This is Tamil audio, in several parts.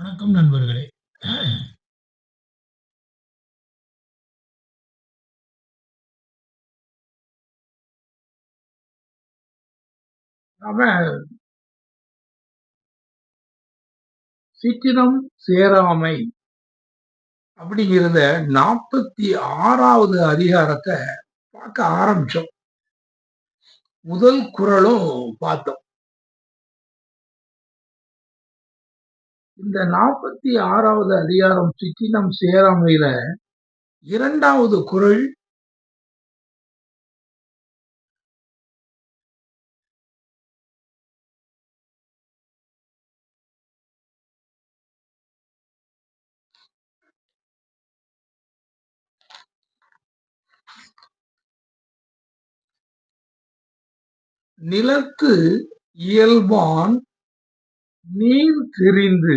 வணக்கம் நண்பர்களே! நாம சிற்றினம் சேராமை அப்படிங்கிறத நாற்பத்தி ஆறாவது அதிகாரத்தை பார்க்க ஆரம்பிச்சோம். முதல் குரலும் பார்த்தோம். இந்த 46வது அதிகாரம் சிற்றினம் சேராமையில 2வது குறள் நிலத்து இயல்பான் நீர் திரிந்து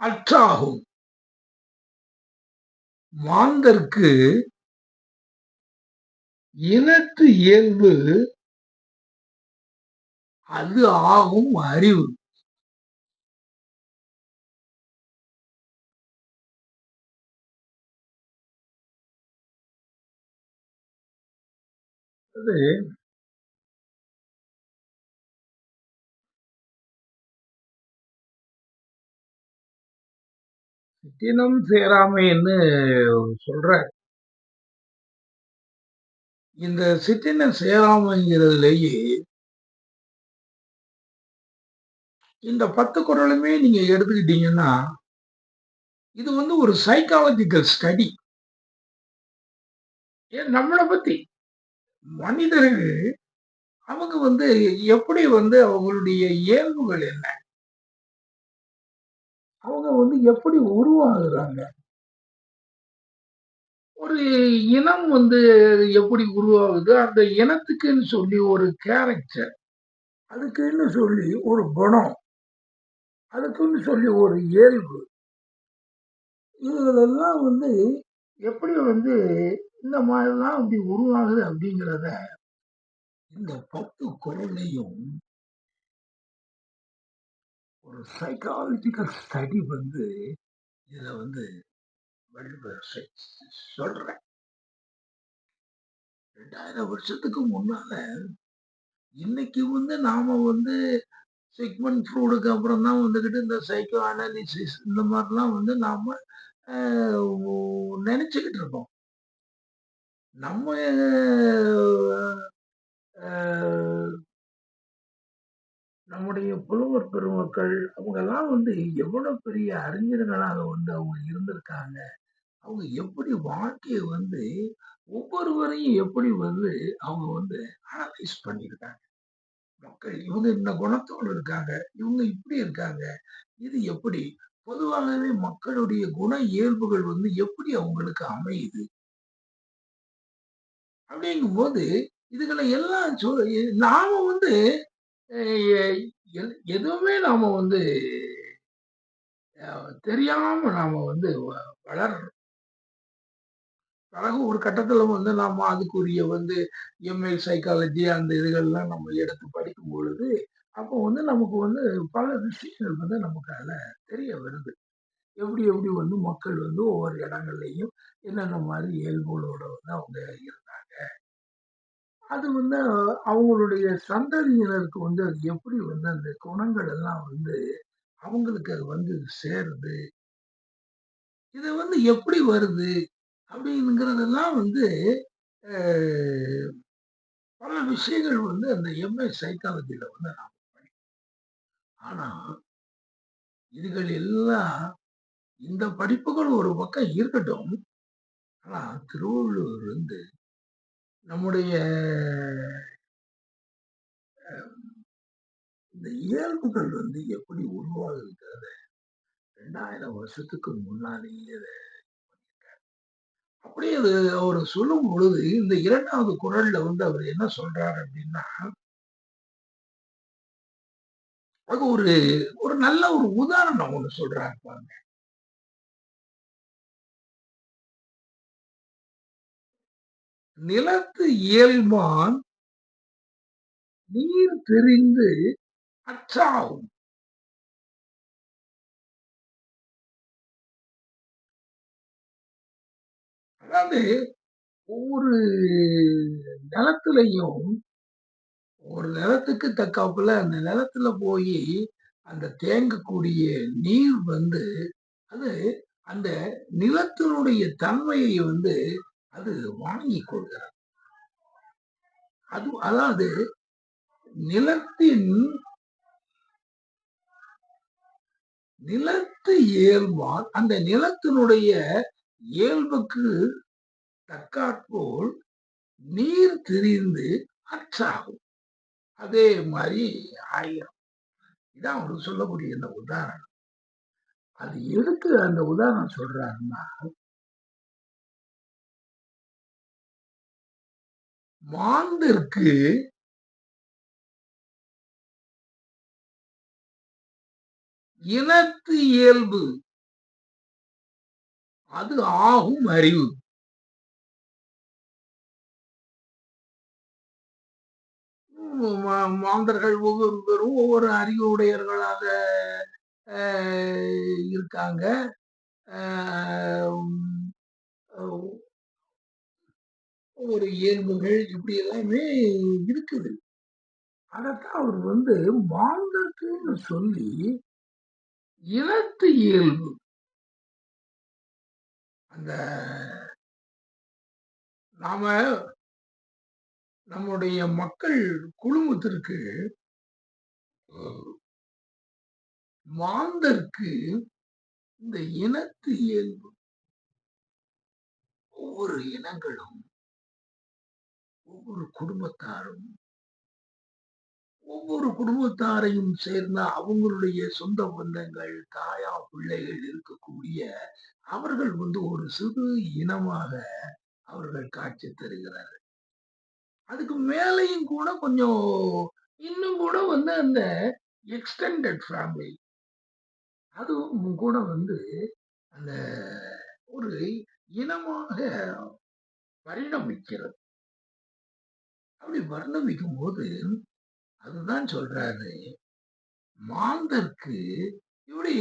அற்றாகும். மாந்தர்க்கு இனத்து இயல்பு அது ஆகும் அறிவு. அது தினம் சேராமைன்னு சொல்றார். இந்த சித்தின சேராமைங்கிறதுலேயே இந்த 10 குறளுமே நீங்க எடுத்துக்கிட்டீங்கன்னா, இது வந்து ஒரு சைக்காலஜிக்கல் ஸ்டடி. ஏன் நம்மளை பத்தி. மனிதர்கள் அவங்க வந்து எப்படி வந்து அவங்களுடைய இயல்புகள் என்ன? அவங்க வந்து எப்படி உருவாகுறாங்க? ஒரு இனம் வந்து எப்படி உருவாகுது? அந்த இனத்துக்குன்னு சொல்லி ஒரு கேரக்டர். அதுக்குன்னு சொல்லி ஒரு குணம். அதுக்குன்னு சொல்லி ஒரு இயல்பு. இதுகளெல்லாம் வந்து எப்படி வந்து இந்த மாதிரிலாம் அப்படி உருவாகுது அப்படிங்கிறத, இந்த பத்து குரலையும் ஒரு சைக்காலஜிக்கல் ஸ்டடி வந்து இதை வந்து சொல்கிறேன் ரெண்டாயிரம் சொல்றேன். 2000 வருஷத்துக்கு முன்னால, இன்னைக்கு வந்து நாம வந்து செக்மெண்ட் ஃப்ரூடுக்கு அப்புறம் தான் வந்துக்கிட்டு இந்த சைக்கோ அனாலிசிஸ் இந்த மாதிரிலாம் வந்து நாம நினச்சிக்கிட்டு இருக்கோம். நம்ம நம்முடைய புலவர் பெருமக்கள் அவங்கலாம் வந்து எவ்வளவு பெரிய அறிஞர்களாக வந்து அவங்க இருந்திருக்காங்க. அவங்க எப்படி வாழ்க்கைய வந்து ஒவ்வொருவரையும் எப்படி வந்து அவங்க வந்து அனலைஸ் பண்ணியிருக்காங்க. மக்கள் இவங்க இந்த குணத்தோடு இருக்காங்க. இவங்க இப்படி இருக்காங்க. இது எப்படி? பொதுவாகவே மக்களுடைய குண இயல்புகள் வந்து எப்படி அவங்களுக்கு அமையுது? அப்படிங்கும்போது, இதுகளை எல்லாம் சொ நாம வந்து எதுவுமே நாம வந்து தெரியாம நாம வந்து வ வளர்றோம். பிறகு ஒரு கட்டத்துல வந்து நாம அதுக்குரிய வந்து எம்.ஏ சைக்காலஜி அந்த இதுகள்லாம் நம்ம எடுத்து படிக்கும் பொழுது, அப்போ வந்து நமக்கு வந்து பல விஷயங்கள் வந்து நமக்கு அதில் தெரிய வருது. எப்படி எப்படி வந்து மக்கள் வந்து ஒவ்வொரு இடங்கள்லையும் என்னென்ன மாதிரி இயல்புகளோட வந்து அவங்க இருந்தாங்க. அது வந்து அவங்களுடைய சந்ததியினருக்கு வந்து அது எப்படி வந்து அந்த குணங்கள் எல்லாம் வந்து அவங்களுக்கு அது வந்து சேருது. இது வந்து எப்படி வருது? அப்படிங்கிறதெல்லாம் வந்து பல விஷயங்கள் வந்து அந்த எம்.ஏ சைக்காலஜியில வந்து நாம ஆனா, இதுகள் எல்லாம் இந்த படிப்புகள் ஒரு பக்கம் இருக்கட்டும். ஆனா, திருவள்ளுவர் வந்து நம்முடைய இந்த இயல்புகள் வந்து எப்படி உருவாகுங்கிறத ரெண்டாயிரம் வருஷத்துக்கு முன்னாலேயே அத அப்படியே அது அவரு சொல்லும் பொழுது, இந்த இரண்டாவது குரல்ல வந்து அவர் என்ன சொல்றாரு அப்படின்னா அது ஒரு ஒரு நல்ல ஒரு உதாரணம் ஒண்ணு சொல்றாரு பாருங்க. நிலத்து இயல்பான் நீர் தெரிந்து அற்றாகும். அதாவது ஒவ்வொரு நிலத்திலையும் ஒரு நிலத்துக்கு தக்காப்புல அந்த நிலத்துல போய் அந்த தேங்கக்கூடிய நீர் வந்து அது அந்த நிலத்தினுடைய தன்மையை வந்து அது வாங்கி கொள்கிறார் அது அதாவது நிலத்தின் நிலத்து இயல்பால் அந்த நிலத்தினுடைய இயல்புக்கு தக்காற்போல் நீர் திரிந்து அச்சாகும் அதே மாதிரி ஆயிரம். இதான் அவருக்கு சொல்லக்கூடிய இந்த உதாரணம். அது எதுக்கு அந்த உதாரணம் சொல்றாருன்னா மாந்திற்கு இனத்து இயல்பு. அது ஆகும் அறிவு. மாந்தர்கள் ஒவ்வொருவரும் ஒவ்வொரு அறிவு உடையவர்களாக இருக்காங்க. ஒவ்வொரு இயல்புகள் இப்படி எல்லாமே இருக்குது. அதைத்தான் அவர் வந்து மாந்தர்க்குன்னு சொல்லி இனத்து இயல்பு. அந்த நாம நம்முடைய மக்கள் குழுமத்திற்கு மாந்தருக்கு இந்த இனத்து இயல்பு. ஒவ்வொரு இனங்களும் ஒவ்வொரு குடும்பத்தாரும் ஒவ்வொரு குடும்பத்தாரையும் சேர்ந்த அவங்களுடைய சொந்த பந்தங்கள் தாயா பிள்ளைகள் இருக்கக்கூடிய அவர்கள் வந்து ஒரு சிறு இனமாக அவர்கள் காட்சி தருகிறார்கள். அதுக்கு மேலையும் கூட கொஞ்சம் இன்னும் கூட வந்து அந்த எக்ஸ்டெண்டட் ஃபேமிலி அதுவும் கூட வந்து அந்த ஒரு இனமாக பரிணமிக்கிறது. அப்படி வர்ணவிக்கும் போது அதுதான் சொல்றாரு. மாந்தர்க்கு இப்படி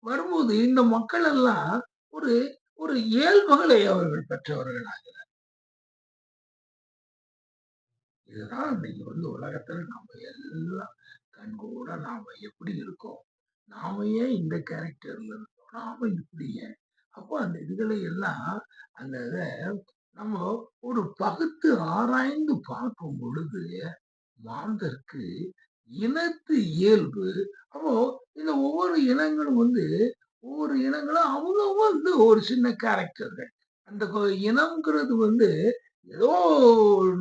வரும்போது இந்த மக்கள் எல்லாம் ஒரு ஒரு இயல்புகளை அவர்கள் பெற்றவர்களாகிறார் இதுதான் இன்னைக்கு வந்து உலகத்துல நாம எல்லாம் கண்கூட நாம எப்படி இருக்கோம் நாம ஏன் இந்த கேரக்டர்ல இருந்தோம் நாம இப்படி ஏன்? அப்போ அந்த இதுகளை எல்லாம் அந்த இதை நம்ம ஒரு பகுத்து ஆராய்ந்து பார்க்கும் பொழுது மாந்தருக்கு இனத்து இயல்பு. அப்போ இந்த ஒவ்வொரு இனங்களும் வந்து ஒவ்வொரு இனங்களும் அவங்க வந்து ஒரு சின்ன கேரக்டர்கள் அந்த இனம்ங்கிறது வந்து ஏதோ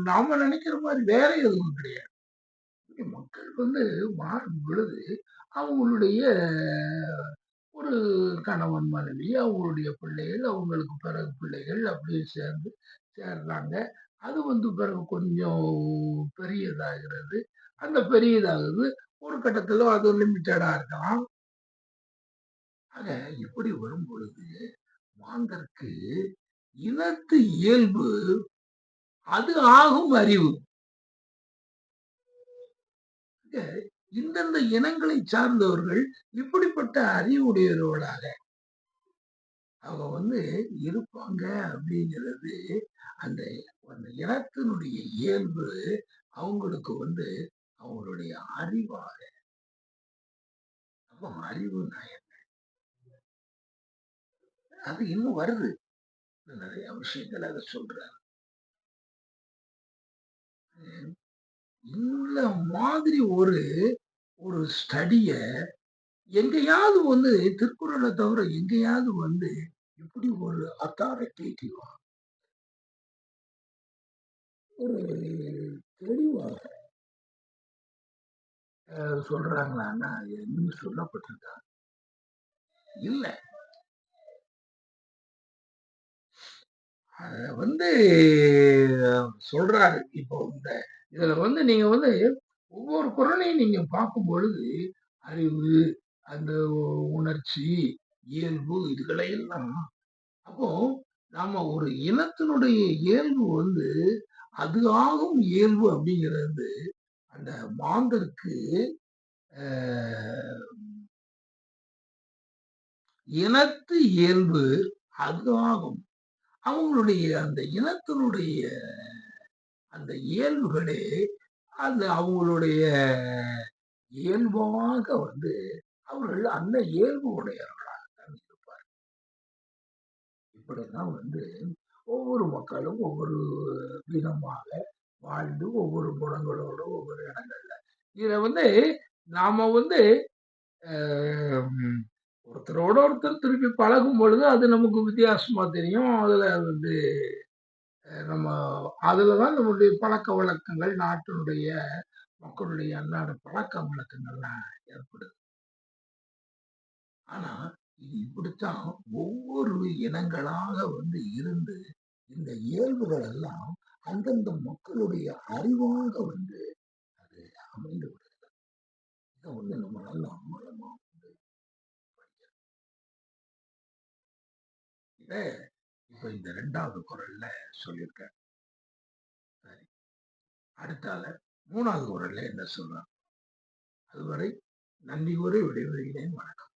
நாம நினைக்கிற மாதிரி வேற எதுவும் கிடையாது. மக்கள் வந்து மாறும் பொழுது அவங்களுடைய ஒரு கணவன் மனைவி அவங்களுடைய பிள்ளைகள் அவங்களுக்கு பிறகு பிள்ளைகள் அப்படியே சேர்ந்து சேர்றாங்க. அது வந்து பிறகு கொஞ்சம் பெரியதாகிறது. அந்த பெரியதாகிறது ஒரு கட்டத்தில் அது லிமிட்டடாக இருக்கலாம். ஆக இப்படி வரும் பொழுது மாந்தருக்கு இனத்து இயல்பு அது ஆகும் அறிவு. இந்தந்த இனங்களை சார்ந்தவர்கள் இப்படிப்பட்ட அறிவுடையவர்களாக. அவங்க வந்து இருப்பாங்க அப்படிங்கிறது அந்த அந்த இனத்தினுடைய இயல்பு அவங்களுக்கு வந்து அவங்களுடைய அறிவாக. அப்போ அறிவு என்ன அது இன்னும் வருது. நிறைய விஷயங்கள் அதை சொல்றாரு இந்த மாதிரி ஒரு ஒரு ஸ்டடிய எங்கேயாவது வந்து திருக்குறளை தவிர எங்கேயாவது வந்து இப்படி ஒரு அத்தாரிட்டேட்டிவா ஒரு தெளிவாக சொல்றாங்களான்னா என்ன சொல்லப்பட்டிருக்கா? இல்லை. அத வந்து சொல்றாரு. இப்போ இந்த இதுல வந்து நீங்க வந்து ஒவ்வொரு குரலையும் நீங்க பார்க்கும் பொழுது அறிவு அந்த உணர்ச்சி இயல்பு இதுகளை எல்லாம் அப்போ நாம ஒரு இனத்தினுடைய இயல்பு வந்து அது ஆகும் இயல்பு அப்படிங்கிறது அந்த மாந்தருக்கு இனத்து இயல்பு அது ஆகும். அவங்களுடைய அந்த இனத்தினுடைய அந்த இயல்புகளே அந்த அவங்களுடைய இயல்பாக வந்து அவர்கள் அந்த இயல்பு உடையவர்களாகத்தான் இருப்பார் இப்படிதான் வந்து ஒவ்வொரு மக்களும் ஒவ்வொரு விதமாக வாழ்ந்து ஒவ்வொரு குணங்களோட ஒவ்வொரு இடங்கள்ல. இதை வந்து நாம வந்து ஒருத்தரோட ஒருத்தர் திருப்பி பழகும் பொழுது அது நமக்கு வித்தியாசமா தெரியும். அதுல வந்து நம்ம அதில் தான் நம்மளுடைய பழக்க வழக்கங்கள் நாட்டினுடைய மக்களுடைய அன்றாட பழக்க வழக்கங்கள்லாம் ஏற்படுது. ஆனா இது இப்படித்தான் ஒவ்வொரு இனங்களாக வந்து இருந்து இந்த இயல்புகள் எல்லாம் அந்தந்த மக்களுடைய அறிவாக வந்து அது அமைந்து விடுகிறது இதை வந்து நம்ம நல்ல ஆழமா வந்து இதை இப்போ இந்த ரெண்டாவது குரல்ல சொல்லியிருக்க சரி. அடுத்தால மூணாவது குரல்ல என்ன சொல்றான் அதுவரை நன்றி கூறி விடைபெறுகிறேன். வணக்கம்.